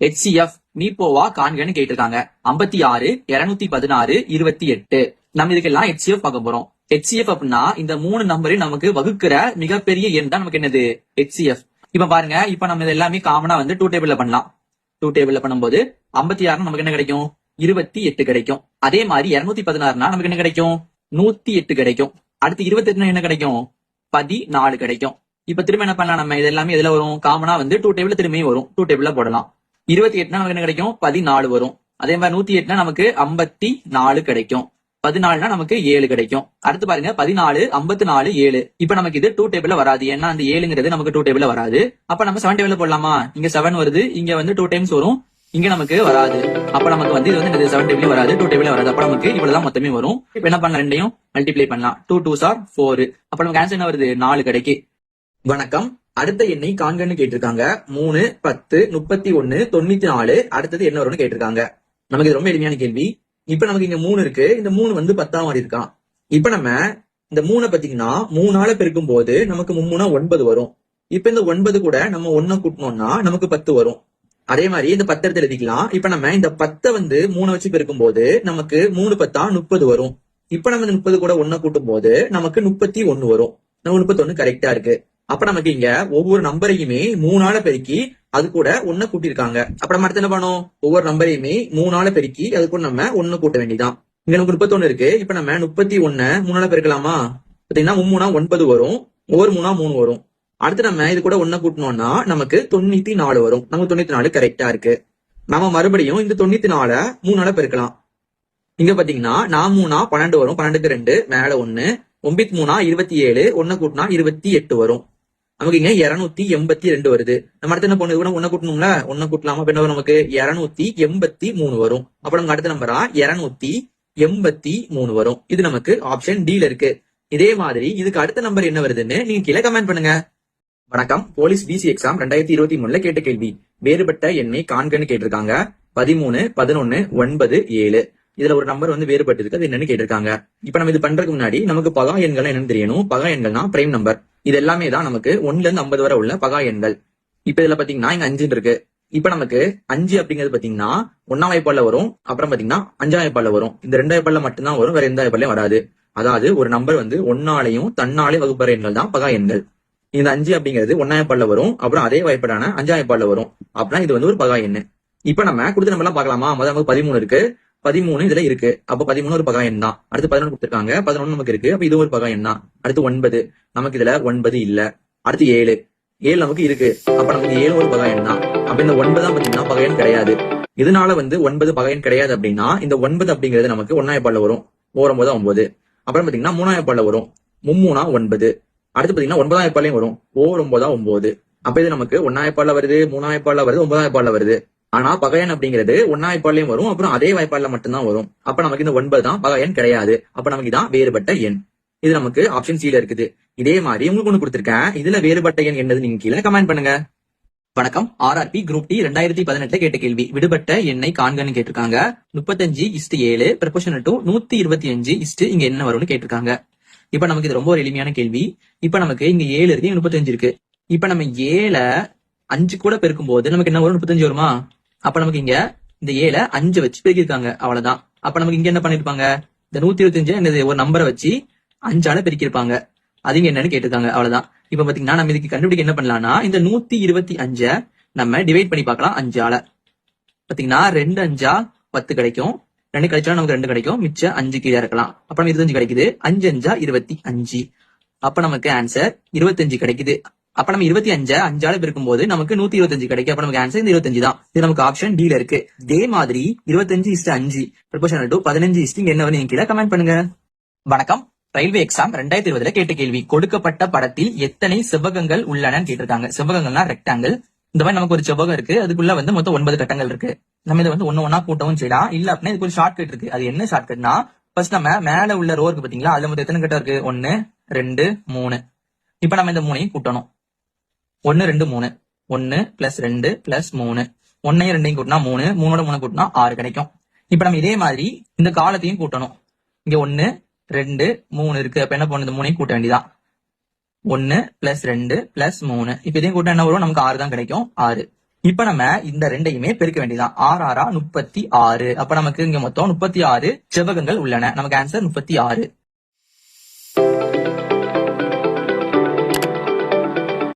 HCF நீப்போவா காண்கன்னு கேட்டிருக்காங்க. ஐம்பத்தி ஆறு இருநூத்தி பதினாறு இருபத்தி எட்டு. நம்ம இதுக்கெல்லாம் ஹெச்சிஎஃப் பார்க்க போறோம். ஹெச்சிஎஃப் அப்படின்னா இந்த மூணு நம்பரையும் நமக்கு வகுக்கிற மிகப்பெரிய எண் தான் நமக்கு என்னது? ஹெச்சிஎஃப் இப்ப பாருங்க இப்ப நம்ம இது எல்லாமே காமனா வந்து டூ டேபிள்ல பண்ணலாம். டூ டேபிள்ல பண்ணும்போது ஐம்பத்தி ஆறு நமக்கு என்ன கிடைக்கும்? இருபத்தி எட்டு கிடைக்கும். அதே மாதிரி இருநூத்தி பதினாறுனா நமக்கு என்ன கிடைக்கும்? நூத்தி எட்டு கிடைக்கும். அடுத்து இருபத்தி எட்டுனா என்ன கிடைக்கும்? பதினாலு கிடைக்கும். இப்ப திரும்ப என்ன பண்ணலாம் நம்ம? இது எல்லாமே எதுல வரும். காமனா வந்து டூ டேபிள் திரும்பியும் வரும். டூ டேபிள்ல போடலாம். இருபத்தி எட்டுனா நமக்கு என்ன கிடைக்கும்? பதினாலு வரும். அதே மாதிரி நூத்தி எட்டுனா நமக்கு ஐம்பத்தி நாலு கிடைக்கும். பதினாலுனா நமக்கு ஏழு கிடைக்கும். அடுத்து பாருங்க பதினாலு ஐம்பத்தி நாலு ஏழு. இப்ப நமக்கு இது டூ டேபிள்ல வராது. ஏன்னா அந்த ஏழுங்கிறது நமக்கு டூ டேபிள்ல வராது. அப்ப நம்ம செவன் டேபிள் போடலாமா? இங்க செவன் வருது இங்க வந்து டூ டைம்ஸ் வரும். இங்க நமக்கு வராது. அப்ப நமக்கு வந்து இது வந்து செவன் டேபிள் வராது டூ டேபிள் வராது. அப்ப நமக்கு இவ்வளவுதான் மொத்தமே வரும். இப்ப என்ன பண்ணலாம்? ரெண்டையும் மல்டிப்ளை பண்ணலாம். டூ டூ சார் ஃபோர் அப்ப நமக்கு ஆன்சர் என்ன வருது? நாலு கிடைக்கு. வணக்கம். அடுத்த எண்ணை காண்கன்னு கேட்டிருக்காங்க. மூணு பத்து முப்பத்தி ஒன்னு தொண்ணூத்தி நாலு. அடுத்தது என்ன வரும்னு கேட்டிருக்காங்க. நமக்கு இது ரொம்ப எளிமையான கேள்வி. இப்ப நமக்கு இங்க மூணு இருக்கு. இந்த மூணு வந்து பத்தாம் மாதிரி இருக்கான் இப்ப நம்ம இந்த மூணை பாத்தீங்கன்னா மூணால பெருக்கும் போது நமக்கு மும்மூணா ஒன்பது வரும். இப்ப இந்த ஒன்பது கூட நம்ம ஒன்ன கூட்டணும்னா நமக்கு பத்து வரும். அதே மாதிரி இந்த பத்து எழுதிக்கலாம். இப்ப நம்ம இந்த பத்தை வந்து மூணு வச்சு பெருக்கும் போது நமக்கு மூணு பத்தா முப்பது வரும். இப்ப நம்ம இந்த முப்பது கூட ஒன்ன கூட்டும் போது நமக்கு முப்பத்தி ஒன்னு வரும். நம்ம முப்பத்தி ஒன்னு கரெக்டா இருக்கு. அப்ப நமக்கு இங்க ஒவ்வொரு நம்பரையுமே மூணால பெருக்கி அது கூட ஒன்னு கூட்டியிருக்காங்க. அப்ப நம்ம அடுத்து என்ன பண்ணும் ஒவ்வொரு நம்பரையுமே மூணால பெருக்கி அது கூட நம்ம ஒன்னு கூட்ட வேண்டியதான் இங்க நமக்கு முப்பத்தொன்னு இருக்கு. இப்ப நம்ம முப்பத்தி ஒன்னு மூணால பெருக்கலாமா? பாத்தீங்கன்னா மும்மூணா ஒன்பது வரும். ஒவ்வொரு மூணா மூணு வரும். அடுத்து நம்ம இது கூட ஒண்ணு கூட்டணும்னா நமக்கு தொண்ணூத்தி நாலு வரும். நமக்கு தொண்ணூத்தி நாலு கரெக்டா இருக்கு. நம்ம மறுபடியும் இந்த தொண்ணூத்தி நால மூணால பெருக்கலாம். இங்க பாத்தீங்கன்னா நான் மூணா பன்னெண்டு வரும். பன்னெண்டுக்கு ரெண்டு மேல ஒன்னு ஒன்பத்தி மூணா இருபத்தி ஏழு. ஒன்னு கூட்டினா இருபத்தி எட்டு வரும். நமக்கு இங்க இருநூத்தி எண்பத்தி ரெண்டு வருது. நம்ம அடுத்து என்ன பண்ணு கூட ஒண்ணு கூட்டணும்ல? ஒண்ணு கூட்டலாமா? அப்ப என்ன நமக்கு? இருநூத்தி எண்பத்தி மூணு வரும். அப்ப நமக்கு அடுத்த நம்பரா இருநூத்தி எண்பத்தி மூணு வரும். இது நமக்கு ஆப்ஷன் டில இருக்கு. இதே மாதிரி இதுக்கு அடுத்த நம்பர் என்ன வருதுன்னு நீங்க கீழே கமெண்ட் பண்ணுங்க. வணக்கம். போலீஸ் பிசி எக்ஸாம் ரெண்டாயிரத்தி இருபத்தி மூணுல கேட்ட கேள்வி. வேறுபட்ட எண்ணை காண்கன்னு கேட்டிருக்காங்க. பதிமூணு பதினொன்னு ஒன்பது ஏழு. இதுல ஒரு நம்பர் வந்து வேறுபட்டு இருக்கு அது என்னன்னு கேட்டிருக்காங்க. இப்ப நம்ம இது பண்றதுக்கு முன்னாடி நமக்கு பகா எண்கள் என்னன்னு தெரியணும். பகா எண்கள்னா பிரைம் நம்பர் இது எல்லாமே தான் நமக்கு ஒன்னுல இருந்து ஐம்பது வரை உள்ள பகா எண்கள். இப்ப இதுல பாத்தீங்கன்னா இங்க அஞ்சுன்னு இருக்கு. இப்ப நமக்கு அஞ்சு அப்படிங்கிறது பாத்தீங்கன்னா ஒன்னாம் வாய்ப்பாடுல வரும். அப்புறம் பாத்தீங்கன்னா அஞ்சாம் வாய்ப்பாடுல வரும். இந்த ரெண்டு வாய்ப்பாடுல மட்டும்தான் வரும். வேற எந்த வாய்ப்பாலையும் வராது. அதாவது ஒரு நம்பர் வந்து ஒன்னாலையும் தன்னாலே வகுப்பற எண்கள் தான் பகா எண்கள். இந்த அஞ்சு அப்படிங்கிறது ஒன்னாம் வரும். அப்புறம் அதே வாய்ப்பாடான அஞ்சாம் வரும். அப்படின்னா இது வந்து ஒரு பகா எண்ணு. இப்ப நம்ம கொடுத்த நம்பர்லாம் எல்லாம் பார்க்கலாமா? நமக்கு பதிமூணு இருக்கு. பதிமூணு இதுல இருக்கு. அப்ப பதிமூணு ஒரு பகா எண் தான் அடுத்து பதினொன்று கொடுத்துருக்காங்க. பதினொன்று நமக்கு இருக்கு. அப்ப இது ஒரு பகா எண் தான் அடுத்து ஒன்பது. நமக்கு இதுல ஒன்பது இல்ல. அடுத்து ஏழு. ஏழு நமக்கு இருக்கு. அப்ப நமக்கு ஏழு ஒரு பகா எண் தான் அப்ப இந்த ஒன்பதாம் பாத்தீங்கன்னா பகா எண் கிடையாது. இதனால வந்து ஒன்பது பகா எண் கிடையாது அப்படின்னா இந்த ஒன்பது அப்படிங்கிறது நமக்கு ஒன்னாயப்பாடுல வரும். ஓரம்போது ஒன்பது. அப்புறம் பாத்தீங்கன்னா மூணாயப்பாடுல வரும். மும்மூணா ஒன்பது. அடுத்து பாத்தீங்கன்னா ஒன்பதாயிரப்பாலையும் வரும். ஓர் ஒன்பதா. ஒன்பது அப்ப இது நமக்கு ஒன்னாயிரப்பாடுல வருது மூணாயிரப்பாடுல வருது ஒன்பதாயிரப்பாடுல வருது. ஆனா பகையன் அப்படிங்கிறது ஒன்னாயிரப்பாலையும் வரும் அப்புறம் அதே வாய்ப்பாடுல மட்டும்தான் வரும். அப்ப நமக்கு இந்த ஒன்பது தான் பகையன் கிடையாது. அப்ப நமக்கு இதான் வேறுபட்ட எண். இது நமக்கு ஆப்ஷன் சில இருக்குது. இதே மாதிரி உங்களுக்கு ஒண்ணு கொடுத்திருக்கேன். இதுல வேறுபட்ட எண் என்னது நீங்க கீழே கமெண்ட் பண்ணுங்க. வணக்கம். ஆர்ஆர்பி குரூப் டி ரெண்டாயிரத்தி பதினெட்டு கேட்ட கேள்வி. விடுபட்ட எண்ணை காண்கன்னு கேட்டிருக்காங்க. முப்பத்தஞ்சு இஸ்டு ஏழு ப்ரொபோஷனல் டு நூத்தி இருபத்தி அஞ்சு இஸ்ட் இங்க என்ன வரும்னு கேட்டிருக்காங்க. இப்ப நமக்கு இது ரொம்ப ஒரு எளிமையான கேள்வி. இப்ப நமக்கு இங்க ஏழு இருக்கு முப்பத்தஞ்சு இருக்கு. இப்ப நம்ம ஏழ அஞ்சு கூட பெருக்கும் போது நமக்கு என்ன வரும்? முப்பத்தஞ்சு வருமா? அப்ப நமக்கு இங்க இந்த ஏழை அஞ்சு வச்சு பெருக்கிருக்காங்க அவ்வளவுதான். அப்ப நமக்கு இங்க என்ன பண்ணிருப்பாங்க? இந்த நூத்தி இருபத்தஞ்சு என்னது ஒரு நம்பரை வச்சு அஞ்சால பெருக்கிருப்பாங்க அதுங்க என்னன்னு கேட்டிருக்காங்க. அவ்வளவுதான். இப்ப பாத்தீங்கன்னா நம்ம இதுக்கு கண்டுபிடிக்க என்ன பண்ணலாம்னா இந்த நூத்தி இருபத்தி அஞ்ச நம்ம டிவைட் பண்ணி பார்க்கலாம் அஞ்சால. பாத்தீங்கன்னா ரெண்டு அஞ்சா பத்து கிடைக்கும். ரெண்டு கிடைச்சாலும் நமக்கு ரெண்டு கிடைக்கும். மிச்சம் அஞ்சு கீழே இருக்கலாம். அப்புறம் இருபத்தஞ்சு கிடைக்குது. அஞ்சு அஞ்சா இருபத்தி அஞ்சு. அப்ப நமக்கு ஆன்சர் இருபத்தஞ்சு கிடைக்குது. அப்ப நம்ம இருபத்தி அஞ்சு அஞ்சால பெருக்கும் போது நமக்கு நூத்தி இருபத்தஞ்சு கிடைக்கும். அப்ப நமக்கு ஆன்சர் இந்த இருபத்தஞ்சு தான். இது நமக்கு ஆப்ஷன் ல இருக்கு. இதே மாதிரி இருபத்தஞ்சு இஸ்ட் அஞ்சு ப்ரொபோஷனல் டு பதினஞ்சு இஸ்ட் என்ன வந்து என் கீழே கமெண்ட் பண்ணுங்க. வணக்கம். ரயில்வே எக்ஸாம் ரெண்டாயிரத்தி இருபதுல கேட்ட கேள்வி. கொடுக்கப்பட்ட படத்தில் எத்தனை செவ்வகங்கள் உள்ளன கேட்டிருக்காங்க. செவ்வகங்கள்னா ரெக்டாங்கிள் இந்த மாதிரி நமக்கு ஒரு செவ்வகம் இருக்கு. அதுக்குள்ள வந்து மொத்தம் ஒன்பது கட்டங்கள் இருக்கு. நம்ம இதை வந்து ஒன்னு ஒன்னா கூட்டவும் செய்யலாம் இல்ல அப்படின்னா இதுக்கு ஒரு ஷார்ட்கட் இருக்கு. அது என்ன ஷார்ட்கட்னா ஃபர்ஸ்ட் நம்ம மேல உள்ள ரோ இருக்கு பாத்தீங்களா? அதுல மொத்தம் எத்தனை கட்டம் இருக்கு? ஒன்னு ரெண்டு மூணு. இப்ப நம்ம இந்த மூணையும் கூட்டணும். ஒன்னு ரெண்டு மூணு. ஒன்னு பிளஸ் ரெண்டு பிளஸ் மூணு. ஒன்னையும் ரெண்டையும் கூட்டினா மூணு. மூணோட மூணு கூட்டினா ஆறு கிடைக்கும். இப்ப நம்ம இதே மாதிரி இந்த காலத்தையும் கூட்டணும். இங்க ஒன்னு ரெண்டு மூணு இருக்கு. அப்ப என்ன பண்ணுது? இந்த மூணையும் கூட்ட வேண்டியதான் ஒன்னு பிளஸ் ரெண்டு பிளஸ் மூணு. இப்ப இதையும் கூட்ட என்ன வரும்? நமக்கு ஆறு தான் கிடைக்கும். ஆறு. இப்ப நம்ம இந்த ரெண்டையுமே பெருக்க வேண்டியதான் ஆறு ஆறா முப்பத்தி ஆறு. அப்ப நமக்கு இங்க மொத்தம் முப்பத்தி ஆறு செவ்வகங்கள் உள்ளன. நமக்கு ஆன்சர் முப்பத்தி ஆறு.